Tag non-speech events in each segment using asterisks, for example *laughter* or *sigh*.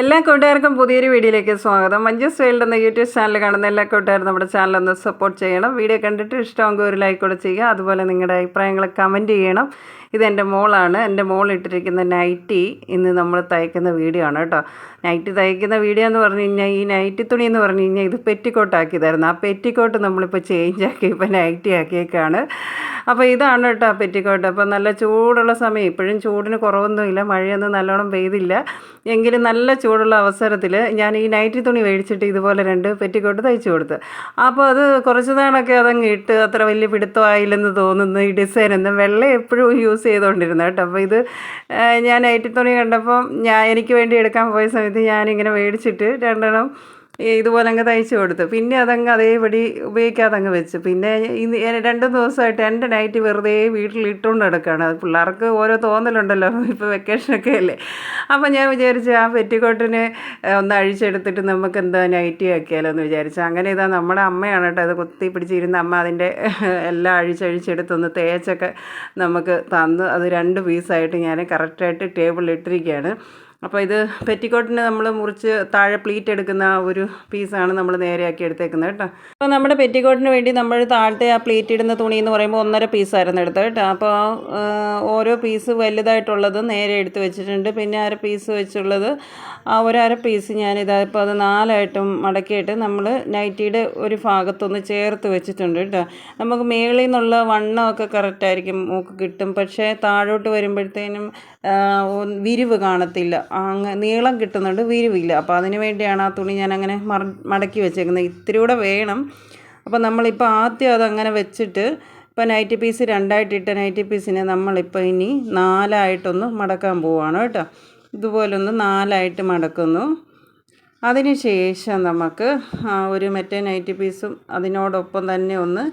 എല്ലാ കൂട്ടുകാർക്കും പുതിയൊരു വീഡിയോയിലേക്ക് സ്വാഗതം. മഞ്ജുസ് വേൾഡ് എന്ന യൂട്യൂബ് ചാനൽ കാണുന്ന എല്ലാ കൂട്ടുകാരും നമ്മുടെ ചാനൽ ഒന്ന് സപ്പോർട്ട് ചെയ്യണം. വീഡിയോ കണ്ടിട്ട് ഇഷ്ടമെങ്കിൽ ഒരു ലൈക്ക് കൂടെ ചെയ്യുക. അതുപോലെ നിങ്ങളുടെ അഭിപ്രായങ്ങൾ കമന്റ് ചെയ്യണം. ഇതെന്റെ മോളാണ്. എന്റെ മോൾ ഇട്ടിരിക്കുന്ന നൈറ്റി ഇന്ന് നമ്മൾ തയ്ക്കുന്ന വീഡിയോ ആണ് കേട്ടോ. നൈറ്റി തയ്ക്കുന്ന വീഡിയോ എന്ന് പറഞ്ഞു കഴിഞ്ഞാൽ ഈ നൈറ്റി തുണി എന്ന് പറഞ്ഞു കഴിഞ്ഞാൽ ഇത് പെറ്റിക്കോട്ട് ആക്കിയതായിരുന്നു ആ പെറ്റിക്കോട്ട് നമ്മളിപ്പോൾ ചേഞ്ച് ആക്കി ഇപ്പോൾ നൈറ്റി ആക്കിയേക്കാണ്. അപ്പോൾ ഇതാണ് കേട്ടോ പെറ്റിക്കോട്ട്. അപ്പോൾ നല്ല ചൂടുള്ള സമയം ഇപ്പോഴും ചൂടിന് കുറവൊന്നുമില്ല മഴയൊന്നും നല്ലോണം പെയ്തില്ല. എങ്കിലും നല്ല ചൂടുള്ള അവസരത്തിൽ ഞാൻ ഈ നൈറ്റി തുണി മേടിച്ചിട്ട് ഇതുപോലെ രണ്ട് പെറ്റിക്കോട്ട് തയ്ച്ചു കൊടുത്ത്. അപ്പോൾ അത് കുറച്ച് നാളൊക്കെ അതങ്ങ് ഇട്ട് അത്ര വലിയ പിടുത്തമായില്ലെന്ന് തോന്നുന്നു. ഈ ഡിസൈൻ ഒന്നും വെള്ളം എപ്പോഴും യൂസ് ചെയ്തുകൊണ്ടിരുന്നത് കേട്ടോ. അപ്പോൾ ഇത് ഞാൻ നൈറ്റി തുണി കണ്ടപ്പോൾ ഞാൻ എനിക്ക് വേണ്ടി എടുക്കാൻ പോയ സമയത്ത് ഞാനിങ്ങനെ മേടിച്ചിട്ട് രണ്ടെണ്ണം ഇതുപോലെ അങ്ങ് തയ്ച്ചു കൊടുത്തു. പിന്നെ അതങ്ങ് അതേപടി ഉപയോഗിക്കാതെ അങ്ങ് വെച്ചു. പിന്നെ ഇന്ന് രണ്ട് ദിവസമായിട്ട് എന്റെ നൈറ്റ് വെറുതെ വീട്ടിൽ ഇട്ടുകൊണ്ട് കിടക്കുകയാണ് അത് പിള്ളേർക്ക് ഓരോ തോന്നലുണ്ടല്ലോ. ഇപ്പോൾ വെക്കേഷനൊക്കെ അല്ലേ? അപ്പം ഞാൻ വിചാരിച്ചു ആ പെറ്റിക്കോട്ടിന് ഒന്ന് അഴിച്ചെടുത്തിട്ട് നമുക്ക് എന്താ നൈറ്റി ആക്കിയാലോ എന്ന് വിചാരിച്ചു. അങ്ങനെ ഇതാ നമ്മുടെ അമ്മയാണ് കേട്ടോ അത് കുത്തി പിടിച്ചിരുന്ന അമ്മ അതിന്റെ എല്ലാം അഴിച്ചഴിച്ചെടുത്തൊന്ന് തേച്ചൊക്കെ നമുക്ക് തന്ന്. അത് രണ്ട് പീസായിട്ട് ഞാൻ കറക്റ്റായിട്ട് ടേബിളിൽ ഇട്ടിരിക്കുകയാണ്. അപ്പോൾ ഇത് പെറ്റിക്കോട്ടിന് നമ്മൾ മുറിച്ച് താഴെ പ്ലീറ്റ് എടുക്കുന്ന ഒരു പീസാണ് നമ്മൾ നേരെയാക്കി എടുത്തേക്കുന്നത് കേട്ടോ. അപ്പോൾ നമ്മുടെ പെറ്റിക്കോട്ടിന് വേണ്ടി നമ്മൾ താഴത്തെ ആ പ്ലീറ്റ് ഇടുന്ന തുണി എന്ന് പറയുമ്പോൾ ഒന്നര പീസായിരുന്നു എടുത്തത് കേട്ടോ. അപ്പോൾ ഓരോ പീസ് വലുതായിട്ടുള്ളത് നേരെ എടുത്ത് വെച്ചിട്ടുണ്ട്. പിന്നെ അര പീസ് വെച്ചുള്ളത് ആ ഒരു അര പീസ് ഞാനിതാ ഇപ്പോൾ അത് നാലായിട്ടും മടക്കിയിട്ട് നമ്മൾ നൈറ്റിയുടെ ഒരു ഭാഗത്തൊന്ന് ചേർത്ത് വെച്ചിട്ടുണ്ട് കേട്ടോ. നമുക്ക് മേളിൽ നിന്നുള്ള വണ്ണമൊക്കെ കറക്റ്റായിരിക്കും മൂക്ക് കിട്ടും. പക്ഷേ താഴോട്ട് വരുമ്പോഴത്തേനും വിരിവ് കാണത്തില്ല. അങ്ങ് നീളം കിട്ടുന്നുണ്ട് വിരിവില്ല. അപ്പോൾ അതിന് വേണ്ടിയാണ് ആ തുണി ഞാൻ അങ്ങനെ മറ മടക്കി വെച്ചേക്കുന്നത്. ഇത്തിരി കൂടെ വേണം. അപ്പോൾ നമ്മളിപ്പോൾ ആദ്യം അതങ്ങനെ വെച്ചിട്ട് ഇപ്പോൾ നൈറ്റ് പീസ് രണ്ടായിട്ടിട്ട നൈറ്റ് പീസിനെ നമ്മളിപ്പോൾ ഇനി നാലായിട്ടൊന്ന് മടക്കാൻ പോവുകയാണ് കേട്ടോ. ഇതുപോലൊന്ന് നാലായിട്ട് മടക്കുന്നു. അതിന് ശേഷം നമുക്ക് ഒരു മറ്റേ നൈറ്റ് പീസും അതിനോടൊപ്പം തന്നെ ഒന്ന്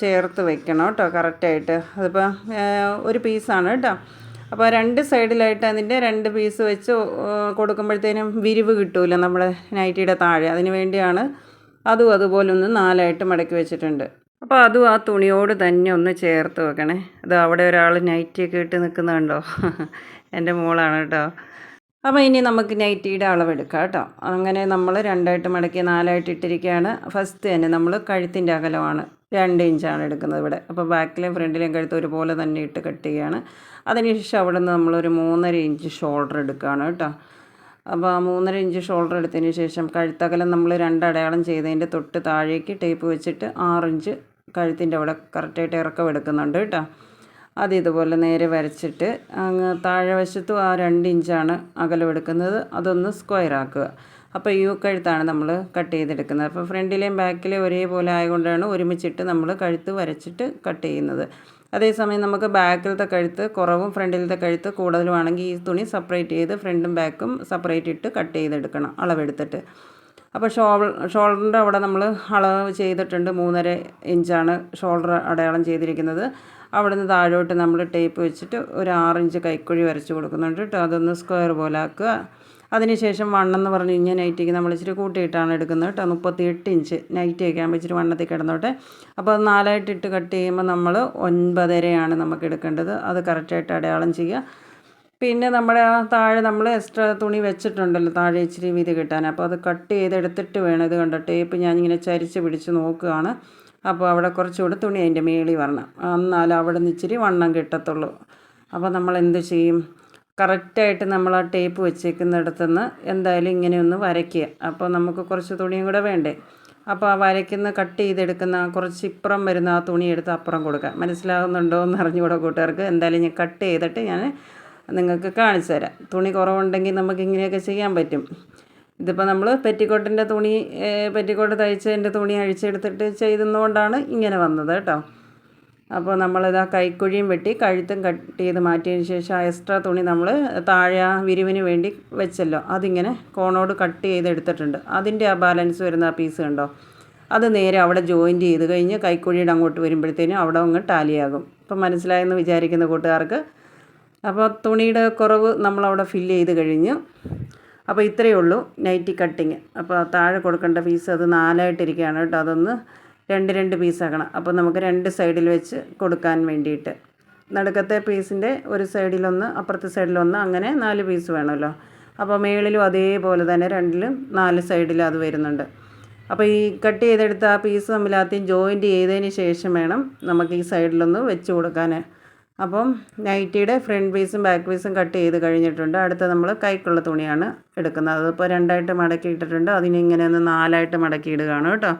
ചേർത്ത് വെക്കണം കേട്ടോ. കറക്റ്റായിട്ട്. അതിപ്പോൾ ഒരു പീസാണ് കേട്ടോ. അപ്പോൾ രണ്ട് സൈഡിലായിട്ട് അതിന്റെ രണ്ട് പീസ് വെച്ച് കൊടുക്കുമ്പോഴത്തേനും വിരിവ് കിട്ടൂല നമ്മുടെ നൈറ്റിയുടെ താഴെ. അതിന് വേണ്ടിയാണ് അതും അതുപോലെ ഒന്ന് നാലായിട്ട് മടക്കി വെച്ചിട്ടുണ്ട്. അപ്പോൾ അതും ആ തുണിയോട് തന്നെ ഒന്ന് ചേർത്ത് വെക്കണേ. അത് അവിടെ ഒരാൾ നൈറ്റിയൊക്കെ ഇട്ട് നിൽക്കുന്നുണ്ടോ? *laughs* എന്റെ മോളാണ് കേട്ടോ. അപ്പോൾ ഇനി നമുക്ക് നൈറ്റിയുടെ അളവെടുക്കാം കേട്ടോ. അങ്ങനെ നമ്മൾ രണ്ടായിട്ട് മടക്കി നാലായിട്ട് ഇട്ടിരിക്കുകയാണ്. ഫസ്റ്റ് തന്നെ നമ്മൾ കഴുത്തിന്റെ അകലമാണ്. രണ്ട് ഇഞ്ചാണ് എടുക്കുന്നത് ഇവിടെ. അപ്പോൾ ബാക്കിലെയും ഫ്രണ്ടിലെയും കഴുത്ത് ഒരുപോലെ തന്നെ ഇട്ട് കട്ട് ചെയ്യുകയാണ് അതിനുശേഷം അവിടെ നിന്ന് നമ്മളൊരു മൂന്നര ഇഞ്ച് ഷോൾഡർ എടുക്കുകയാണ് കേട്ടോ. അപ്പോൾ ആ മൂന്നര ഇഞ്ച് ഷോൾഡർ എടുത്തതിന് ശേഷം കഴുത്തകലം നമ്മൾ രണ്ടടയാളം ചെയ്തതിന്റെ തൊട്ട് താഴേക്ക് ടേപ്പ് വെച്ചിട്ട് ആറിഞ്ച് കഴുത്തിന്റെ അവിടെ കറക്റ്റായിട്ട് ഇറക്കം എടുക്കുന്നുണ്ട് കേട്ടോ. അത് ഇതുപോലെ നേരെ വരച്ചിട്ട് അങ്ങ് താഴെ വശത്തും ആ രണ്ട് ഇഞ്ചാണ് അകലം എടുക്കുന്നത്. അതൊന്ന് സ്ക്വയർ ആക്കുക. അപ്പോൾ യു കഴുത്താണ് നമ്മൾ കട്ട് ചെയ്തെടുക്കുന്നത്. അപ്പോൾ ഫ്രണ്ടിലെയും ബാക്കിലെയും ഒരേപോലെ ആയതുകൊണ്ടാണ് ഒരുമിച്ചിട്ട് നമ്മൾ കഴുത്ത് വരച്ചിട്ട് കട്ട് ചെയ്യുന്നത്. അതേസമയം നമുക്ക് ബാക്കിലത്തെ കഴുത്ത് കുറവും ഫ്രണ്ടിലത്തെ കഴുത്ത് കൂടുതലുമാണെങ്കിൽ ഈ തുണി സെപ്പറേറ്റ് ചെയ്ത് ഫ്രണ്ടും ബാക്കും സെപ്പറേറ്റ് ഇട്ട് കട്ട് ചെയ്തെടുക്കണം അളവെടുത്തിട്ട്. അപ്പോൾ ഷോൾ ഷോൾഡറിന്റെ അവിടെ നമ്മൾ അളവ് ചെയ്തിട്ടുണ്ട്. മൂന്നര ഇഞ്ചാണ് ഷോൾഡർ അടയാളം ചെയ്തിരിക്കുന്നത്. അവിടെ നിന്ന് താഴോട്ട് നമ്മൾ ടേപ്പ് വെച്ചിട്ട് ഒരു ആറിഞ്ച് കൈക്കുഴി വരച്ച് കൊടുക്കുന്നുണ്ട് കേട്ടോ. അതൊന്ന് സ്ക്വയർ പോലെ ആക്കുക. അതിനുശേഷം വണ്ണെന്ന് പറഞ്ഞ് കഴിഞ്ഞാൽ നൈറ്റിക്ക് നമ്മൾ ഇച്ചിരി കൂട്ടിയിട്ടാണ് എടുക്കുന്നത് കേട്ടോ. മുപ്പത്തി എട്ട് ഇഞ്ച് നൈറ്റി ഒക്കെ ആകുമ്പോൾ ഇച്ചിരി വണ്ണത്തിൽ കിടന്നോട്ടെ. അപ്പോൾ അത് നാലായിട്ട് ഇട്ട് കട്ട് ചെയ്യുമ്പോൾ നമ്മൾ ഒൻപതരയാണ് നമുക്ക് എടുക്കേണ്ടത്. അത് കറക്റ്റായിട്ട് അടയാളം ചെയ്യുക. പിന്നെ നമ്മുടെ ആ താഴെ നമ്മൾ എക്സ്ട്രാ തുണി വെച്ചിട്ടുണ്ടല്ലോ താഴെ ഇച്ചിരി വീതി കിട്ടാൻ. അപ്പോൾ അത് കട്ട് ചെയ്തെടുത്തിട്ട് വേണം. ഇത് കണ്ടോ? ടേപ്പ് ഞാനിങ്ങനെ ചരിച്ച് പിടിച്ച് നോക്കുകയാണ്. അപ്പോൾ അവിടെ കുറച്ചുകൂടെ തുണി അതിന്റെ മേളി വരണം. എന്നാൽ അവിടെ നിന്ന് ഇച്ചിരി വണ്ണം കിട്ടത്തുള്ളൂ. അപ്പോൾ നമ്മൾ എന്ത് ചെയ്യും? കറക്റ്റായിട്ട് നമ്മൾ ആ ടേപ്പ് വെച്ചേക്കുന്നിടത്തുനിന്ന് എന്തായാലും ഇങ്ങനെ ഒന്ന് വരയ്ക്കുക. അപ്പോൾ നമുക്ക് കുറച്ച് തുണിയും കൂടെ വേണ്ടേ? അപ്പോൾ ആ വരയ്ക്കുന്ന കട്ട് ചെയ്തെടുക്കുന്ന കുറച്ച് ഇപ്പുറം വരുന്ന ആ തുണി എടുത്ത് അപ്പുറം കൊടുക്കുക മനസ്സിലാകുന്നുണ്ടോ എന്ന് അറിഞ്ഞുകൂടെ കൂട്ടുകാർക്ക്. എന്തായാലും ഞാൻ കട്ട് ചെയ്തിട്ട് ഞാൻ നിങ്ങൾക്ക് കാണിച്ചു തരാം. തുണി കുറവുണ്ടെങ്കിൽ നമുക്ക് ഇങ്ങനെയൊക്കെ ചെയ്യാൻ പറ്റും. ഇതിപ്പോൾ നമ്മൾ പെറ്റിക്കോട്ടിന്റെ തുണി പെറ്റിക്കോട്ട് തയ്ച്ചതിന്റെ തുണി അഴിച്ചെടുത്തിട്ട് ചെയ്തുകൊണ്ടാണ് ഇങ്ങനെ വന്നത് കേട്ടോ. അപ്പോൾ നമ്മളിത് കൈക്കുഴിയും വെട്ടി കഴുത്തും കട്ട് ചെയ്ത് മാറ്റിയതിന് ശേഷം ആ എക്സ്ട്രാ തുണി നമ്മൾ താഴെ ആ വിരിവിന് വേണ്ടി വെച്ചല്ലോ. അതിങ്ങനെ കോണോട് കട്ട് ചെയ്ത് എടുത്തിട്ടുണ്ട് അതിന്റെ ആ ബാലൻസ് വരുന്ന ആ പീസ് കണ്ടോ? അത് നേരെ അവിടെ ജോയിന്റ് ചെയ്ത് കഴിഞ്ഞ് കൈക്കുഴിയുടെ അങ്ങോട്ട് വരുമ്പോഴത്തേനും അവിടെ അങ്ങ് ടാലിയാകും. ഇപ്പം മനസ്സിലായെന്ന് വിചാരിക്കുന്ന കൂട്ടുകാർക്ക്? അപ്പോൾ തുണിയുടെ കുറവ് നമ്മളവിടെ ഫില്ല് ചെയ്ത് കഴിഞ്ഞ് അപ്പോൾ ഇത്രയേ ഉള്ളൂ നൈറ്റി കട്ടിങ്. അപ്പോൾ താഴെ കൊടുക്കേണ്ട പീസ് അത് നാലായിട്ടിരിക്കുകയാണ് കേട്ടോ. അതൊന്ന് രണ്ട് രണ്ട് പീസാക്കണം അപ്പോൾ നമുക്ക് രണ്ട് സൈഡിൽ വെച്ച് കൊടുക്കാൻ വേണ്ടിയിട്ട്. നടുക്കത്തെ പീസിന്റെ ഒരു സൈഡിലൊന്ന് അപ്പുറത്തെ സൈഡിലൊന്ന് അങ്ങനെ നാല് പീസ് വേണമല്ലോ. അപ്പോൾ മേളിലും അതേപോലെ തന്നെ രണ്ടിലും നാല് സൈഡിലും അത് വരുന്നുണ്ട്. അപ്പോൾ ഈ കട്ട് ചെയ്തെടുത്ത ആ പീസ് തമ്മിൽ ആദ്യം ജോയിന്റ് ചെയ്തതിന് ശേഷം വേണം നമുക്ക് ഈ സൈഡിലൊന്ന് വെച്ച് കൊടുക്കാൻ അപ്പം നൈറ്റിയുടെ ഫ്രണ്ട് പീസും ബാക്ക് പീസും കട്ട് ചെയ്ത് കഴിഞ്ഞിട്ടുണ്ട്. അടുത്ത നമ്മൾ കൈക്കുള്ള തുണിയാണ് എടുക്കുന്നത്. അതിപ്പോൾ രണ്ടായിട്ട് മടക്കി ഇട്ടിട്ടുണ്ട് അതിനിങ്ങനെ ഒന്ന് നാലായിട്ട് മടക്കി ഇടുകയാണ് കേട്ടോ.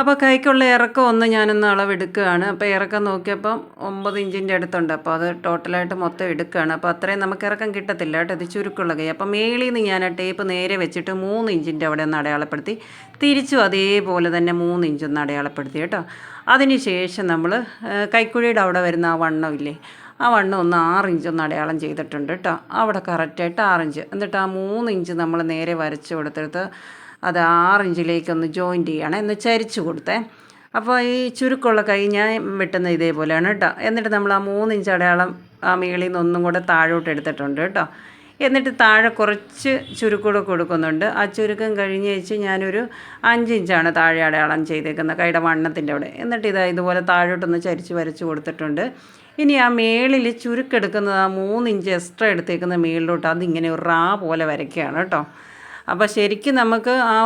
അപ്പോൾ കൈക്കുള്ള ഇറക്കം ഒന്ന് ഞാനൊന്ന് അളവെടുക്കുകയാണ്. അപ്പോൾ ഇറക്കം നോക്കിയപ്പം ഒമ്പത് ഇഞ്ചിന്റെ അടുത്തുണ്ട്. അപ്പോൾ അത് ടോട്ടലായിട്ട് മൊത്തം എടുക്കുകയാണ്. അപ്പോൾ അത്രയും നമുക്ക് ഇറക്കം കിട്ടത്തില്ല കേട്ടോ. ഇത് ചുരുക്കുള്ള കൈ. അപ്പോൾ മേളിൽ നിന്ന് ഞാൻ ആ ടേപ്പ് നേരെ വെച്ചിട്ട് മൂന്ന് ഇഞ്ചിന്റെ അവിടെ ഒന്ന് അടയാളപ്പെടുത്തി. തിരിച്ചും അതേപോലെ തന്നെ മൂന്ന് ഇഞ്ചൊന്ന് അടയാളപ്പെടുത്തി കേട്ടോ. അതിന് ശേഷം നമ്മൾ കൈക്കുഴിയുടെ അവിടെ വരുന്ന ആ വണ്ണമില്ലേ ആ വണ്ണം ഒന്ന് ആറ് ഇഞ്ച് ഒന്ന് അടയാളം ചെയ്തിട്ടുണ്ട് കേട്ടോ. അവിടെ കറക്റ്റായിട്ട് ആറ് ഇഞ്ച്. എന്നിട്ട് ആ മൂന്ന് ഇഞ്ച് നമ്മൾ നേരെ വരച്ച് കൊടുത്തെടുത്ത് അത് ആറ് ഇഞ്ചിലേക്കൊന്ന് ജോയിന്റ് ചെയ്യണം എന്ന് ചരിച്ചു കൊടുത്തേ. അപ്പോൾ ഈ ചുരുക്കമുള്ള കൈ ഞാൻ വെട്ടുന്ന ഇതേപോലെയാണ് കേട്ടോ എന്നിട്ട് നമ്മൾ ആ മൂന്നിഞ്ച് അടയാളം ആ മേളിൽ നിന്ന് ഒന്നും കൂടെ താഴോട്ട് എടുത്തിട്ടുണ്ട് കേട്ടോ എന്നിട്ട് താഴെ കുറച്ച് ചുരുക്കൂടെ കൊടുക്കുന്നുണ്ട്. ആ ചുരുക്കം കഴിഞ്ഞ് വെച്ച് ഞാനൊരു അഞ്ച് ഇഞ്ചാണ് താഴെ അടയാളം ചെയ്തേക്കുന്നത് കൈയുടെ വണ്ണത്തിന്റെ അവിടെ. എന്നിട്ട് ഇതാ ഇതുപോലെ താഴോട്ടൊന്ന് ചരിച്ച് വരച്ച് കൊടുത്തിട്ടുണ്ട്. ഇനി ആ മേളിൽ ചുരുക്കെടുക്കുന്നത് ആ മൂന്നിഞ്ച് എക്സ്ട്രാ എടുത്തേക്കുന്ന മേളിലോട്ട് അതിങ്ങനെ ഒരു റാ പോലെ വരയ്ക്കുകയാണ് കേട്ടോ അപ്പോൾ ശരിക്കും നമുക്ക് ആ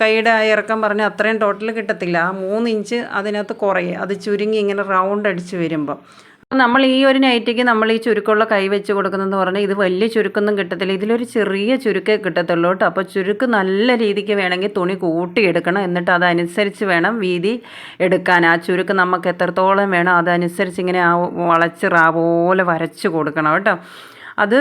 കൈയുടെ ആ ഇറക്കം പറഞ്ഞ അത്രയും ടോട്ടൽ കിട്ടത്തില്ല. ആ മൂന്ന് ഇഞ്ച് അതിനകത്ത് കുറയും. അത് ചുരുങ്ങി ഇങ്ങനെ റൗണ്ട് അടിച്ച് വരുമ്പോൾ നമ്മൾ ഈ ഒരു നൈറ്റിക്ക് നമ്മൾ ഈ ചുരുക്കമുള്ള കൈ വെച്ച് കൊടുക്കുന്നതെന്ന് പറഞ്ഞാൽ ഇത് വലിയ ചുരുക്കൊന്നും കിട്ടത്തില്ല. ഇതിലൊരു ചെറിയ ചുരുക്കേ കിട്ടത്തുള്ളൂ കേട്ടോ. അപ്പോൾ ചുരുക്ക് നല്ല രീതിക്ക് വേണമെങ്കിൽ തുണി കൂട്ടിയെടുക്കണം. എന്നിട്ട് അതനുസരിച്ച് വേണം വീതി എടുക്കാൻ. ആ ചുരുക്ക് നമുക്ക് എത്രത്തോളം വേണം അതനുസരിച്ച് ഇങ്ങനെ ആ വളച്ച് റാ പോലെ വരച്ച് കൊടുക്കണം കേട്ടോ. അത്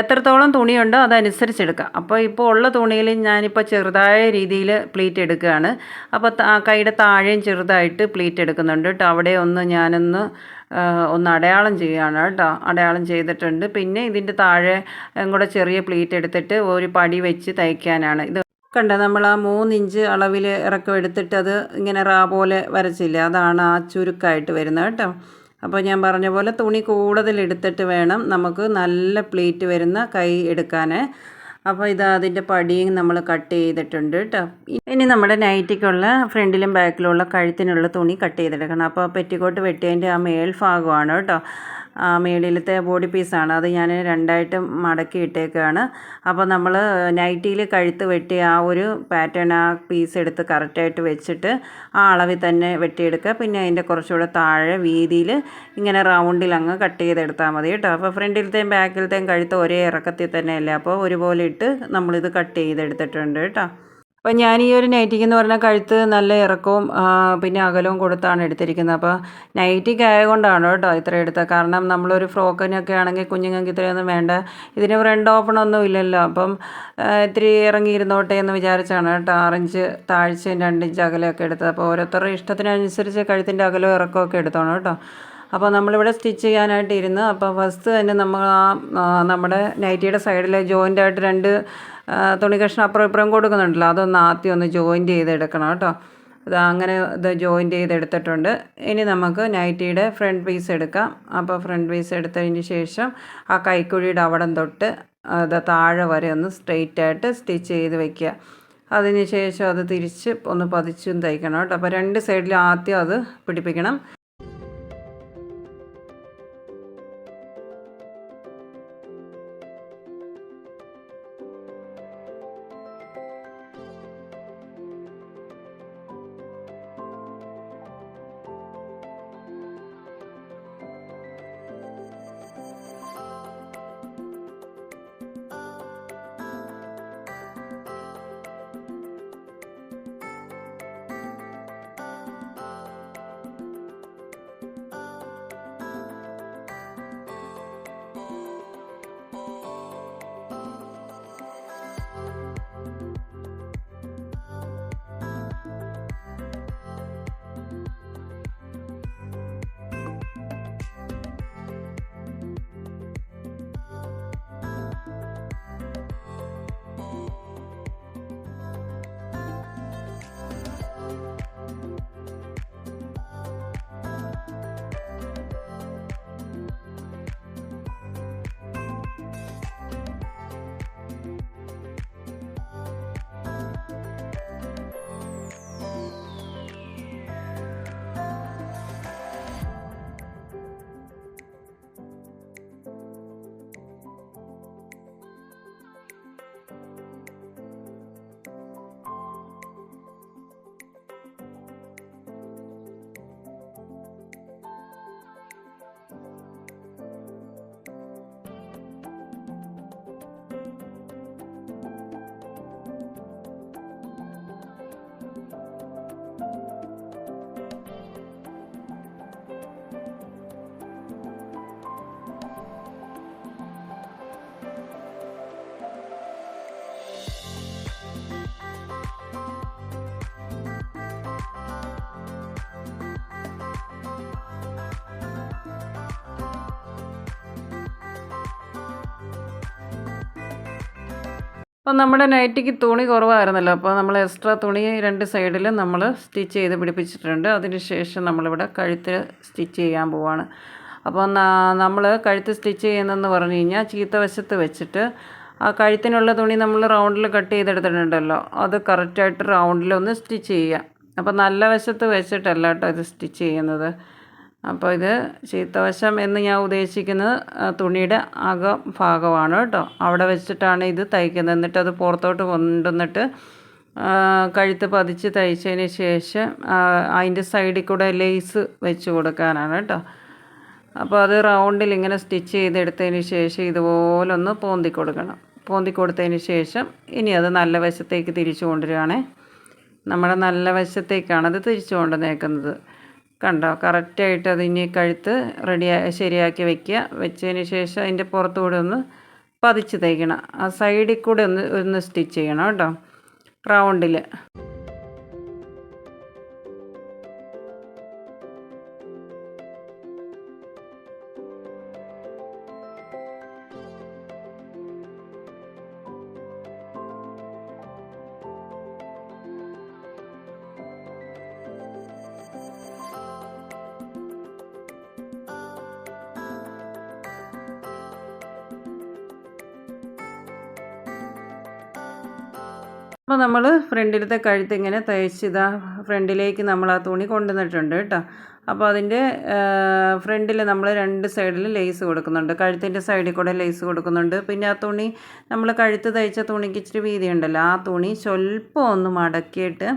എത്രത്തോളം തുണിയുണ്ടോ അതനുസരിച്ച് എടുക്കാം അപ്പോൾ ഇപ്പോൾ ഉള്ള തുണിയിൽ ഞാനിപ്പോൾ ചെറുതായ രീതിയിൽ പ്ലീറ്റ് എടുക്കുകയാണ്. അപ്പോൾ കൈയുടെ താഴെയും ചെറുതായിട്ട് പ്ലീറ്റ് എടുക്കുന്നുണ്ട് കേട്ടോ. അവിടെ ഒന്ന് ഞാനൊന്ന് ഒന്ന് അടയാളം ചെയ്യുകയാണ് കേട്ടോ. അടയാളം ചെയ്തിട്ടുണ്ട്. പിന്നെ ഇതിന്റെ താഴെ കൂടെ ചെറിയ പ്ലീറ്റ് എടുത്തിട്ട് ഒരു പടി വെച്ച് തയ്ക്കാനാണ്. ഇത് കണ്ട? നമ്മൾ ആ മൂന്നിഞ്ച് അളവിൽ ഇറക്കം എടുത്തിട്ട് അത് ഇങ്ങനെ റാ പോലെ വരച്ചില്ല? അതാണ് ആ ചുരുക്കായിട്ട് വരുന്നത് കേട്ടോ. അപ്പോൾ ഞാൻ പറഞ്ഞ പോലെ തുണി കൂടുതൽ എടുത്തിട്ട് വേണം നമുക്ക് നല്ല പ്ലേറ്റ് വരുന്ന കൈ എടുക്കാൻ. അപ്പോൾ ഇത് അതിന്റെ പടിയും നമ്മൾ കട്ട് ചെയ്തിട്ടുണ്ട് കേട്ടോ. ഇനി നമ്മുടെ നൈറ്റിക്കുള്ള ഫ്രണ്ടിലും ബാക്കിലുള്ള കഴുത്തിനുള്ള തുണി കട്ട് ചെയ്തെടുക്കണം. അപ്പോൾ പെറ്റിക്കോട്ട് വെട്ടിയതിന്റെ ആ മേൽഭാഗമാണ് കേട്ടോ. മേളിലത്തെ ബോഡി പീസാണ്. അത് ഞാൻ രണ്ടായിട്ട് മടക്കി ഇട്ടേക്കാണ്. അപ്പോൾ നമ്മൾ നൈറ്റിയിൽ കഴുത്ത് വെട്ടി ആ ഒരു പാറ്റേൺ ആ പീസ് എടുത്ത് കറക്റ്റായിട്ട് വെച്ചിട്ട് ആ അളവിൽ തന്നെ വെട്ടിയെടുക്കുക. പിന്നെ അതിന്റെ കുറച്ചുകൂടെ താഴെ വീതിയിൽ ഇങ്ങനെ റൗണ്ടിൽ അങ്ങ് കട്ട് ചെയ്തെടുത്താൽ മതി കേട്ടോ. അപ്പോൾ ഫ്രണ്ടിലത്തെയും ബാക്കിലത്തെയും കഴുത്ത് ഒരേ ഇറക്കത്തിൽ തന്നെയല്ലേ? അപ്പോൾ ഒരുപോലെ ഇട്ട് നമ്മളിത് കട്ട് ചെയ്തെടുത്തിട്ടുണ്ട് കേട്ടോ. അപ്പോൾ ഞാൻ ഈ ഒരു നൈറ്റിക്ക് എന്ന് പറഞ്ഞാൽ കഴുത്ത് നല്ല ഇറക്കവും പിന്നെ അകലവും കൊടുത്താണ് എടുത്തിരിക്കുന്നത്. അപ്പോൾ നൈറ്റിക്ക് ആയതുകൊണ്ടാണ് കേട്ടോ ഇത്ര എടുത്തത്? കാരണം നമ്മളൊരു ഫ്രോക്കിനൊക്കെ ആണെങ്കിൽ കുഞ്ഞുങ്ങൾക്ക് ഇത്രയൊന്നും വേണ്ട. ഇതിന് ഫ്രണ്ട് ഓപ്പൺ ഒന്നും ഇല്ലല്ലോ. അപ്പം ഇത്തിരി ഇറങ്ങിയിരുന്നോട്ടെ എന്ന് വിചാരിച്ചാണ് കേട്ടോ. ആറിഞ്ച് താഴ്ചയും രണ്ടിഞ്ച് അകലമൊക്കെ എടുത്തത്. അപ്പോൾ ഓരോരുത്തരുടെ ഇഷ്ടത്തിനനുസരിച്ച് കഴുത്തിന്റെ അകലവും ഇറക്കമൊക്കെ എടുത്തോണം കേട്ടോ. അപ്പോൾ നമ്മളിവിടെ സ്റ്റിച്ച് ചെയ്യാനായിട്ട് ഇരുന്ന് അപ്പോൾ ഫസ്റ്റ് തന്നെ നമ്മൾ ആ നമ്മുടെ നൈറ്റിയുടെ സൈഡിലെ ജോയിന്റായിട്ട് രണ്ട് തുണി കഷ്ണം അപ്പുറം ഇപ്പുറം കൊടുക്കുന്നുണ്ടല്ലോ. അതൊന്ന് ആദ്യം ഒന്ന് ജോയിന്റ് ചെയ്തെടുക്കണം കേട്ടോ. അത് അങ്ങനെ ഇത് ചെയ്ത് ചെയ്തെടുത്തിട്ടുണ്ട്. ഇനി നമുക്ക് നൈറ്റിയുടെ ഫ്രണ്ട് പീസ് എടുക്കാം. അപ്പോൾ ഫ്രണ്ട് പീസ് എടുത്തതിന് ശേഷം ആ കൈക്കുഴിയുടെ അവിടം തൊട്ട് അത് താഴെ വരെ ഒന്ന് സ്ട്രെയിറ്റ് ആയിട്ട് സ്റ്റിച്ച് ചെയ്ത് വെക്കുക. അതിന് ശേഷം അത് തിരിച്ച് ഒന്ന് പതിച്ചും തയ്ക്കണം കേട്ടോ. അപ്പോൾ രണ്ട് സൈഡിലും ആദ്യം അത് പിടിപ്പിക്കണം. അപ്പോൾ നമ്മുടെ നൈറ്റിക്ക് തുണി കുറവായിരുന്നല്ലോ. അപ്പോൾ നമ്മൾ എക്സ്ട്രാ തുണി രണ്ട് സൈഡിലും നമ്മൾ സ്റ്റിച്ച് ചെയ്ത് പിടിപ്പിച്ചിട്ടുണ്ട്. അതിന് ശേഷം നമ്മളിവിടെ കഴുത്ത് സ്റ്റിച്ച് ചെയ്യാൻ പോവാണ്. അപ്പോൾ നമ്മൾ കഴുത്ത് സ്റ്റിച്ച് ചെയ്യുന്നതെന്ന് പറഞ്ഞു കഴിഞ്ഞാൽ ചീത്ത വശത്ത് വെച്ചിട്ട് ആ കഴുത്തിനുള്ള തുണി നമ്മൾ റൗണ്ടിൽ കട്ട് ചെയ്തെടുത്തിട്ടുണ്ടല്ലോ. അത് കറക്റ്റായിട്ട് റൗണ്ടിലൊന്ന് സ്റ്റിച്ച് ചെയ്യുക അപ്പോൾ നല്ല വശത്ത് വെച്ചിട്ടല്ല കേട്ടോ ഇത് സ്റ്റിച്ച് ചെയ്യുന്നത്. അപ്പോൾ ഇത് ചീത്തവശം എന്ന് ഞാൻ ഉദ്ദേശിക്കുന്നത് തുണിയുടെ അക ഭാഗമാണ് കേട്ടോ. അവിടെ വെച്ചിട്ടാണ് ഇത് തയ്ക്കുന്നത്. എന്നിട്ട് അത് പുറത്തോട്ട് കൊണ്ടുവന്നിട്ട് കഴുത്ത് പതിച്ച് തയ്ച്ചതിന് ശേഷം അതിന്റെ സൈഡിൽ കൂടെ ലേസ് വെച്ച് കൊടുക്കാനാണ് കേട്ടോ. അപ്പോൾ അത് റൗണ്ടിൽ ഇങ്ങനെ സ്റ്റിച്ച് ചെയ്തെടുത്തതിന് ശേഷം ഇതുപോലെ ഒന്ന് പോന്തി കൊടുക്കണം. പോന്തി കൊടുത്തതിന് ശേഷം ഇനി അത് നല്ല വശത്തേക്ക് തിരിച്ചു കൊണ്ടുവരികയാണേ. നമ്മുടെ നല്ല വശത്തേക്കാണ് അത് തിരിച്ചു കൊണ്ടുവന്നേക്കുന്നത്. കണ്ടോ? കറക്റ്റായിട്ട് അതിനി കഴുത്ത് റെഡി ശരിയാക്കി വെക്കുക. വെച്ചതിന് ശേഷം അതിന്റെ പുറത്തുകൂടെ ഒന്ന് പതിച്ച് തയ്ക്കണം ആ സൈഡിൽ കൂടെ ഒന്ന് ഒന്ന് സ്റ്റിച്ച് ചെയ്യണം കേട്ടോ. റൗണ്ടിൽ അപ്പോൾ നമ്മൾ ഫ്രണ്ടിലത്തെ കഴുത്ത് ഇങ്ങനെ തയ്ച്ച് ഇതാ ഫ്രണ്ടിലേക്ക് നമ്മൾ ആ തുണി കൊണ്ടുവന്നിട്ടുണ്ട് കേട്ടോ. അപ്പോൾ അതിന്റെ ഫ്രണ്ടിൽ നമ്മൾ രണ്ട് സൈഡിൽ ലേസ് കൊടുക്കുന്നുണ്ട്. കഴുത്തിന്റെ സൈഡിൽ കൂടെ ലേസ് കൊടുക്കുന്നുണ്ട്. പിന്നെ ആ തുണി നമ്മൾ കഴുത്ത് തയ്ച്ച തുണിക്ക് ഇച്ചിരി വീതി ഉണ്ടല്ലോ ആ തുണി സ്വല്പം ഒന്ന് മടക്കിയിട്ട്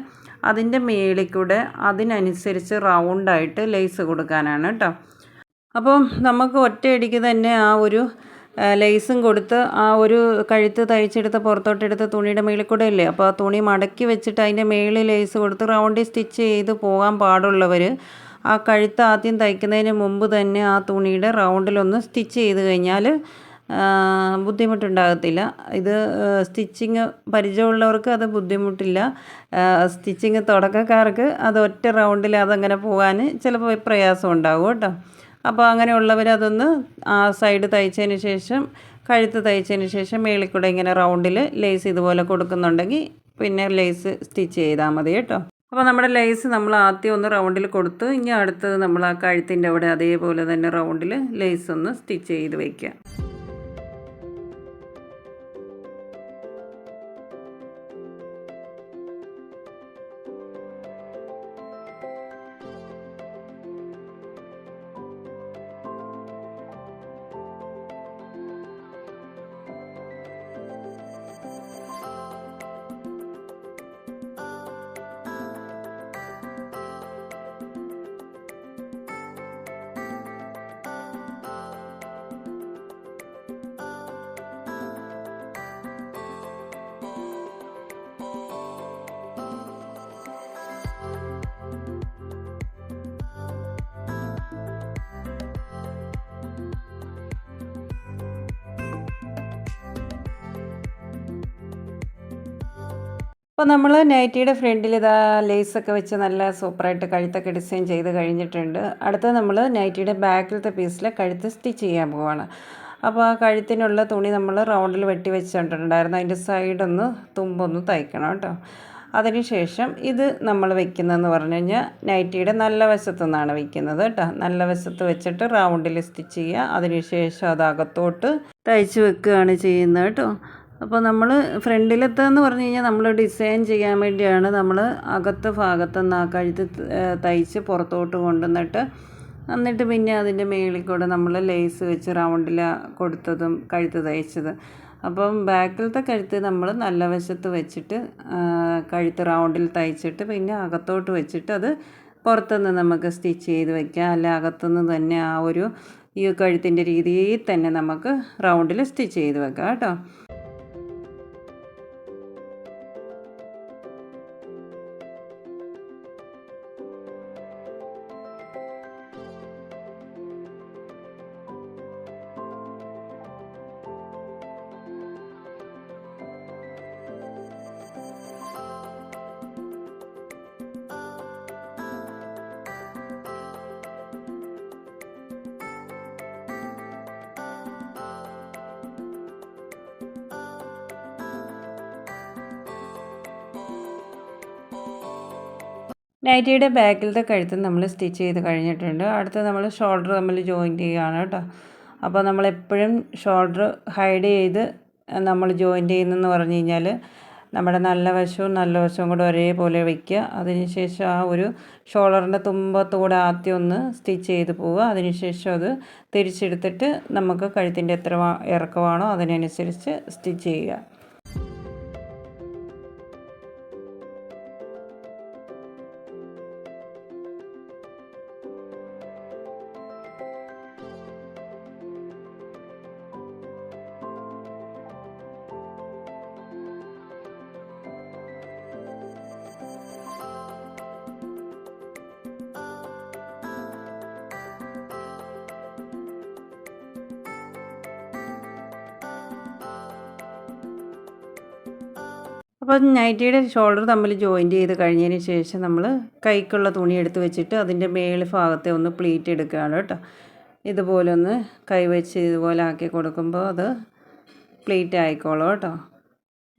അതിന്റെ മേളിൽ കൂടെ അതിനനുസരിച്ച് റൗണ്ടായിട്ട് ലേസ് കൊടുക്കാനാണ് കേട്ടോ. അപ്പം നമുക്ക് ഒറ്റയടിക്ക് തന്നെ ആ ഒരു ലേസും കൊടുത്ത് ആ ഒരു കഴുത്ത് തയ്ച്ചെടുത്ത് പുറത്തോട്ടെടുത്ത് തുണിയുടെ മേളിൽ കൂടെ അല്ലേ അപ്പോൾ ആ തുണി മടക്കി വെച്ചിട്ട് അതിന്റെ മേളിൽ ലേസ് കൊടുത്ത് റൗണ്ടിൽ സ്റ്റിച്ച് ചെയ്ത് പോകാൻ പാടുള്ളവർ ആ കഴുത്ത് ആദ്യം തയ്ക്കുന്നതിന് മുമ്പ് തന്നെ ആ തുണിയുടെ റൗണ്ടിലൊന്ന് സ്റ്റിച്ച് ചെയ്ത് കഴിഞ്ഞാൽ ബുദ്ധിമുട്ടുണ്ടാകത്തില്ല. ഇത് സ്റ്റിച്ചിങ് പരിചയമുള്ളവർക്ക് അത് ബുദ്ധിമുട്ടില്ല. സ്റ്റിച്ചിങ് തുടക്കക്കാർക്ക് അത് ഒറ്റ റൗണ്ടിൽ അതങ്ങനെ പോകാൻ ചിലപ്പോൾ പ്രയാസം ഉണ്ടാകും കേട്ടോ. അപ്പോൾ അങ്ങനെയുള്ളവർ അതൊന്ന് ആ സൈഡ് തയ്ച്ചതിന് ശേഷം കഴുത്ത് തയ്ച്ചതിന് ശേഷം മേളിൽ കൂടെ ഇങ്ങനെ റൗണ്ടിൽ ലേസ് ഇതുപോലെ കൊടുക്കുന്നുണ്ടെങ്കിൽ പിന്നെ ലേസ് സ്റ്റിച്ച് ചെയ്താൽ മതി കേട്ടോ. അപ്പോൾ നമ്മുടെ ലേസ് നമ്മൾ ആദ്യം ഒന്ന് റൗണ്ടിൽ കൊടുത്തു ഇനി അടുത്തത് നമ്മൾ ആ കഴുത്തിന്റെ അവിടെ അതേപോലെ തന്നെ റൗണ്ടിൽ ലേസ് ഒന്ന് സ്റ്റിച്ച് ചെയ്ത് വയ്ക്കുക അപ്പോൾ നമ്മൾ നൈറ്റിയുടെ ഫ്രണ്ടിൽ ഇതാ ലേസൊക്കെ വെച്ച് നല്ല സൂപ്പറായിട്ട് കഴുത്തൊക്കെ ഡിസൈൻ ചെയ്ത് കഴിഞ്ഞിട്ടുണ്ട്. അടുത്ത നമ്മൾ നൈറ്റിയുടെ ബാക്കിലത്തെ പീസിൽ കഴുത്ത് സ്റ്റിച്ച് ചെയ്യാൻ പോവാണ്. അപ്പോൾ ആ കഴുത്തിനുള്ള തുണി നമ്മൾ റൗണ്ടിൽ വെട്ടി വെച്ചിട്ടുണ്ടായിരുന്നു. അതിന്റെ സൈഡൊന്ന് തുമ്പൊന്ന് തയ്ക്കണം കേട്ടോ. അതിനുശേഷം ഇത് നമ്മൾ വെക്കുന്നതെന്ന് പറഞ്ഞു കഴിഞ്ഞാൽ നൈറ്റിയുടെ നല്ല വശത്തു നിന്നാണ് വെക്കുന്നത് കേട്ടോ. നല്ല വശത്ത് വെച്ചിട്ട് റൗണ്ടിൽ സ്റ്റിച്ച് ചെയ്യുക. അതിനുശേഷം അത് അകത്തോട്ട് തയ്ച്ച് വെക്കുകയാണ് ചെയ്യുന്നത് കേട്ടോ. അപ്പോൾ നമ്മൾ ഫ്രണ്ടിലത്തെന്ന് പറഞ്ഞു കഴിഞ്ഞാൽ നമ്മൾ ഡിസൈൻ ചെയ്യാൻ വേണ്ടിയാണ് നമ്മൾ അകത്ത് ഭാഗത്തുനിന്ന് ആ കഴുത്ത് തയ്ച്ച് പുറത്തോട്ട് കൊണ്ടുവന്നിട്ട് എന്നിട്ട് പിന്നെ അതിന്റെ മേളിൽ കൂടെ നമ്മൾ ലേസ് വെച്ച് റൗണ്ടിൽ കൊടുത്തതും കഴുത്ത് തയ്ച്ചത്. അപ്പം ബാക്കിലത്തെ കഴുത്ത് നമ്മൾ നല്ല വശത്ത് വെച്ചിട്ട് കഴുത്ത് റൗണ്ടിൽ തയ്ച്ചിട്ട് പിന്നെ അകത്തോട്ട് വെച്ചിട്ട് അത് പുറത്തുനിന്ന് നമുക്ക് സ്റ്റിച്ച് ചെയ്ത് വെക്കാം. അല്ല അകത്തുനിന്ന് തന്നെ ആ ഒരു ഈ കഴുത്തിന്റെ രീതിയിൽ തന്നെ നമുക്ക് റൗണ്ടിൽ സ്റ്റിച്ച് ചെയ്ത് വെക്കാം കേട്ടോ. നൈറ്റിയുടെ ബാക്കിലത്തെ കഴുത്ത് നമ്മൾ സ്റ്റിച്ച് ചെയ്ത് കഴിഞ്ഞിട്ടുണ്ട്. അടുത്ത് നമ്മൾ ഷോൾഡർ തമ്മിൽ ജോയിന്റ് ചെയ്യുകയാണ് കേട്ടോ. അപ്പോൾ നമ്മളെപ്പോഴും ഷോൾഡർ ഹൈഡ് ചെയ്ത് നമ്മൾ ജോയിന്റ് ചെയ്യുന്നതെന്ന് പറഞ്ഞു കഴിഞ്ഞാൽ നമ്മുടെ നല്ല വശവും നല്ല വശവും കൂടെ ഒരേപോലെ വയ്ക്കുക അതിനുശേഷം ആ ഒരു ഷോൾഡറിന്റെ തുമ്പത്തൂടെ ആദ്യം ഒന്ന് സ്റ്റിച്ച് ചെയ്ത് പോവുക. അതിനുശേഷം അത് തിരിച്ചെടുത്തിട്ട് നമുക്ക് കഴുത്തിന്റെ എത്ര ഇറക്കമാണോ അതിനനുസരിച്ച് സ്റ്റിച്ച് ചെയ്യുക. അപ്പോൾ നൈറ്റിയുടെ ഷോൾഡർ തമ്മിൽ ജോയിന്റ് ചെയ്ത് കഴിഞ്ഞതിന് ശേഷം നമ്മൾ കൈക്കുള്ള തുണി എടുത്ത് വെച്ചിട്ട് അതിന്റെ മേളിൽ ഭാഗത്തെ ഒന്ന് പ്ലീറ്റ് എടുക്കുകയാണ് കേട്ടോ. ഇതുപോലെ ഒന്ന് കൈവച്ച് ഇതുപോലെ ആക്കി കൊടുക്കുമ്പോൾ അത് പ്ലീറ്റ് ആയിക്കോളും കേട്ടോ.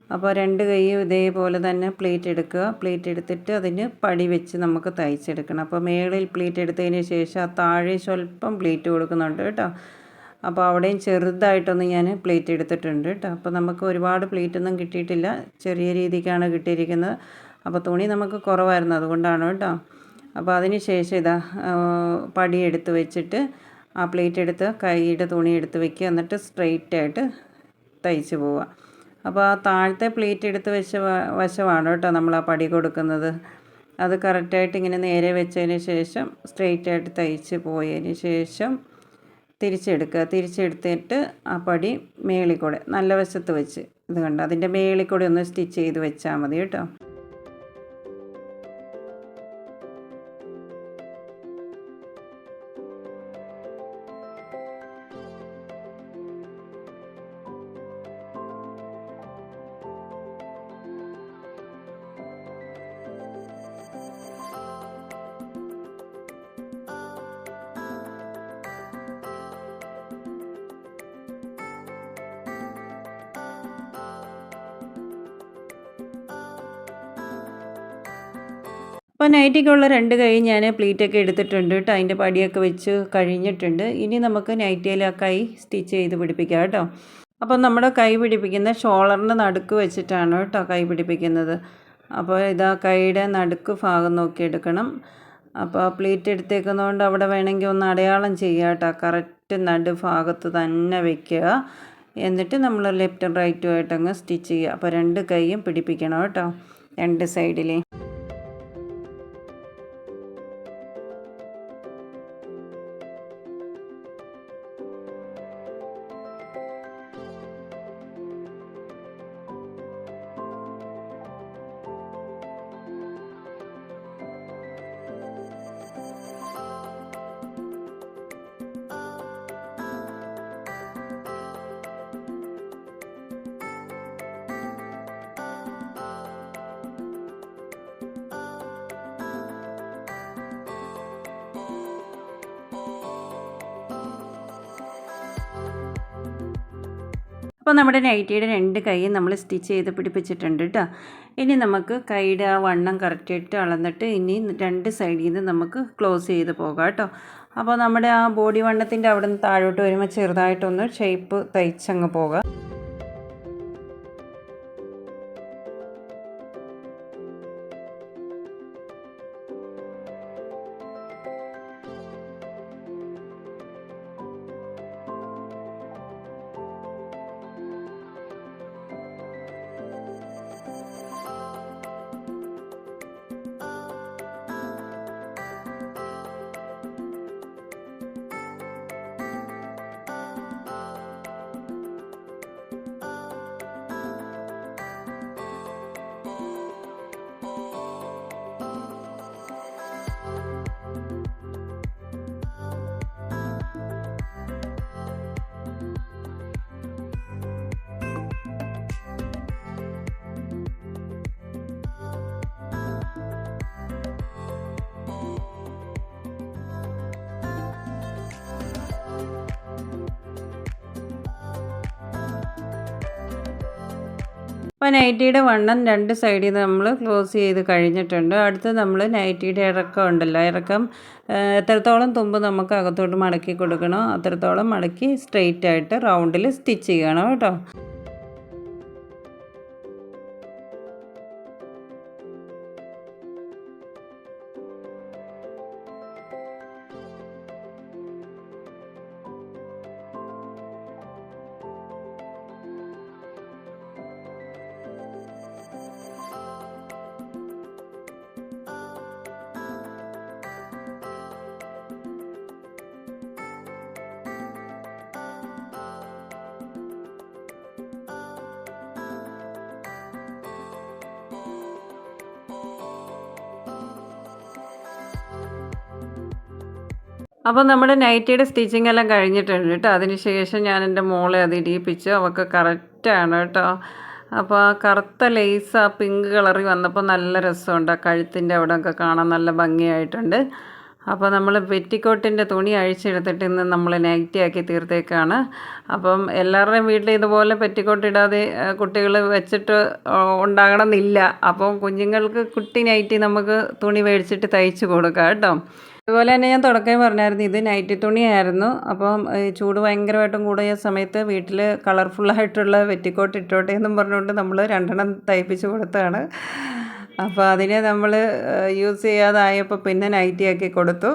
അപ്പോൾ രണ്ട് കൈയും ഇതേപോലെ തന്നെ പ്ലീറ്റ് എടുക്കുക. പ്ലീറ്റ് എടുത്തിട്ട് അതിന് പടി വെച്ച് നമുക്ക് തയ്ച്ചെടുക്കണം. അപ്പോൾ മേളിൽ പ്ലീറ്റ് എടുത്തതിന് ശേഷം ആ താഴെ സ്വല്പം പ്ലീറ്റ് കൊടുക്കുന്നുണ്ട് കേട്ടോ. അപ്പോൾ അവിടെയും ചെറുതായിട്ടൊന്ന് ഞാൻ പ്ലേറ്റ് എടുത്തിട്ടുണ്ട് കേട്ടോ. അപ്പോൾ നമുക്ക് ഒരുപാട് പ്ലേറ്റൊന്നും കിട്ടിയിട്ടില്ല. ചെറിയ രീതിക്കാണ് കിട്ടിയിരിക്കുന്നത്. അപ്പോൾ തുണി നമുക്ക് കുറവായിരുന്നു അതുകൊണ്ടാണ് കേട്ടോ. അപ്പോൾ അതിന് ശേഷം ഇതാ പടി എടുത്ത് വെച്ചിട്ട് ആ പ്ലേറ്റ് എടുത്ത് കൈയുടെ തുണി എടുത്ത് വെക്കുക. എന്നിട്ട് സ്ട്രെയിറ്റ് ആയിട്ട് തയ്ച്ച് പോവുക. അപ്പോൾ ആ താഴത്തെ പ്ലേറ്റ് എടുത്ത് വെച്ച വശമാണ് കേട്ടോ നമ്മൾ ആ പടി കൊടുക്കുന്നത്. അത് കറക്റ്റായിട്ട് ഇങ്ങനെ നേരെ വെച്ചതിന് ശേഷം സ്ട്രെയിറ്റ് ആയിട്ട് തയ്ച്ച് പോയതിന് ശേഷം തിരിച്ചെടുക്കുക. തിരിച്ചെടുത്തിട്ട് ആ പടി മേളിൽ കൂടെ നല്ല വശത്ത് വെച്ച് ഇത് കണ്ടോ? അതിന്റെ മേളിൽ കൂടെ ഒന്ന് സ്റ്റിച്ച് ചെയ്ത് വെച്ചാൽ മതി കേട്ടോ. നൈറ്റിക്കുള്ള രണ്ട് കൈ ഞാൻ പ്ലീറ്റൊക്കെ എടുത്തിട്ടുണ്ട് കേട്ടോ. അതിന്റെ പടിയൊക്കെ വെച്ച് കഴിഞ്ഞിട്ടുണ്ട്. ഇനി നമുക്ക് നൈറ്റിയിൽ ആ കൈ സ്റ്റിച്ച് ചെയ്ത് പിടിപ്പിക്കാം കേട്ടോ. അപ്പോൾ നമ്മുടെ കൈ പിടിപ്പിക്കുന്ന ഷോളറിന്റെ നടുക്ക് വെച്ചിട്ടാണ് കേട്ടോ കൈ പിടിപ്പിക്കുന്നത്. അപ്പോൾ ഇതാ കൈയുടെ നടുക്ക് ഭാഗം നോക്കി എടുക്കണം. അപ്പോൾ പ്ലീറ്റ് എടുത്തേക്കുന്നതുകൊണ്ട് അവിടെ വേണമെങ്കിൽ ഒന്ന് അടയാളം ചെയ്യുക കേട്ടോ. കറക്റ്റ് നടു ഭാഗത്ത് തന്നെ വെക്കുക. എന്നിട്ട് നമ്മൾ ലെഫ്റ്റും റൈറ്റും ആയിട്ടങ്ങ് സ്റ്റിച്ച് ചെയ്യുക. അപ്പോൾ രണ്ട് കൈയും പിടിപ്പിക്കണം കേട്ടോ. രണ്ട് സൈഡിലേയും. അപ്പോൾ നമ്മുടെ നൈറ്റിയുടെ രണ്ട് കൈയും നമ്മൾ സ്റ്റിച്ച് ചെയ്ത് പിടിപ്പിച്ചിട്ടുണ്ട് കേട്ടോ. ഇനി നമുക്ക് കൈയുടെ ആ വണ്ണം കറക്റ്റായിട്ട് അളന്നിട്ട് ഇനി രണ്ട് സൈഡിൽ നിന്ന് നമുക്ക് ക്ലോസ് ചെയ്ത് പോകാം കേട്ടോ. അപ്പോൾ നമ്മുടെ ആ ബോഡി വണ്ണത്തിന്റെ അവിടെ നിന്ന് താഴോട്ട് വരുമ്പോൾ ചെറുതായിട്ടൊന്ന് ഷേപ്പ് തയ്ച്ചങ്ങ് പോകാം. അപ്പോൾ നൈറ്റിയുടെ വണ്ണം രണ്ട് സൈഡിൽ നിന്ന് നമ്മൾ ക്ലോസ് ചെയ്ത് കഴിഞ്ഞിട്ടുണ്ട്. അടുത്ത് നമ്മൾ നൈറ്റിയുടെ ഇറക്കം ഉണ്ടല്ലോ. ഇറക്കം എത്രത്തോളം തുമ്പ് നമുക്ക് അകത്തോട്ട് മടക്കി കൊടുക്കണോ അത്രത്തോളം മടക്കി സ്ട്രെയിറ്റ് ആയിട്ട് റൗണ്ടിൽ സ്റ്റിച്ച് ചെയ്യണം കേട്ടോ. അപ്പോൾ നമ്മുടെ നൈറ്റിയുടെ സ്റ്റിച്ചിങ് എല്ലാം കഴിഞ്ഞിട്ടുണ്ട് കേട്ടോ. അതിനുശേഷം ഞാൻ എന്റെ മോളെ അത് ഇടിയിപ്പിച്ചു. അവൾക്ക് കറക്റ്റാണ് കേട്ടോ. അപ്പോൾ ആ കറുത്ത ലേസ് ആ പിങ്ക് കളറി വന്നപ്പോൾ നല്ല രസമുണ്ട്. ആ കഴുത്തിന്റെ അവിടെ ഒക്കെ കാണാൻ നല്ല ഭംഗിയായിട്ടുണ്ട്. അപ്പോൾ നമ്മൾ പെറ്റിക്കോട്ടിന്റെ തുണി അഴിച്ചെടുത്തിട്ട് ഇന്ന് നമ്മൾ നൈറ്റി ആക്കി തീർത്തേക്കാണ്. അപ്പം എല്ലാവരുടെയും വീട്ടിൽ ഇതുപോലെ പെറ്റിക്കോട്ട് ഇടാതെ കുട്ടികൾ വെച്ചിട്ട് ഉണ്ടാകണം ഉണ്ടാകണമെന്നില്ല. അപ്പം കുഞ്ഞുങ്ങൾക്ക് കുട്ടി നൈറ്റി നമുക്ക് തുണി മേടിച്ചിട്ട് തയ്ച്ചു കൊടുക്കാം കേട്ടോ. അതുപോലെ തന്നെ ഞാൻ തുടക്കം പറഞ്ഞായിരുന്നു ഇത് നൈറ്റി തുണിയായിരുന്നു. അപ്പം ചൂട് ഭയങ്കരമായിട്ടും കൂടിയ സമയത്ത് വീട്ടിൽ കളർഫുള്ളായിട്ടുള്ള വെറ്റിക്കോട്ട് ഇട്ടോട്ടെ എന്നും പറഞ്ഞുകൊണ്ട് നമ്മൾ രണ്ടെണ്ണം തയ്പ്പിച്ച് കൊടുത്തതാണ് അപ്പോൾ അതിനെ നമ്മൾ യൂസ് ചെയ്യാതായപ്പോൾ പിന്നെ നൈറ്റി ആക്കി കൊടുത്തു.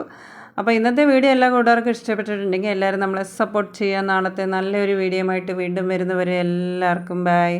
അപ്പോൾ ഇന്നത്തെ വീഡിയോ എല്ലാ കൂട്ടുകാർക്കും ഇഷ്ടപ്പെട്ടിട്ടുണ്ടെങ്കിൽ എല്ലാവരും നമ്മളെ സപ്പോർട്ട് ചെയ്യുക നാളത്തെ നല്ലൊരു വീഡിയോ ആയിട്ട് വീണ്ടും വരുന്നവരെ എല്ലാവർക്കും ബൈ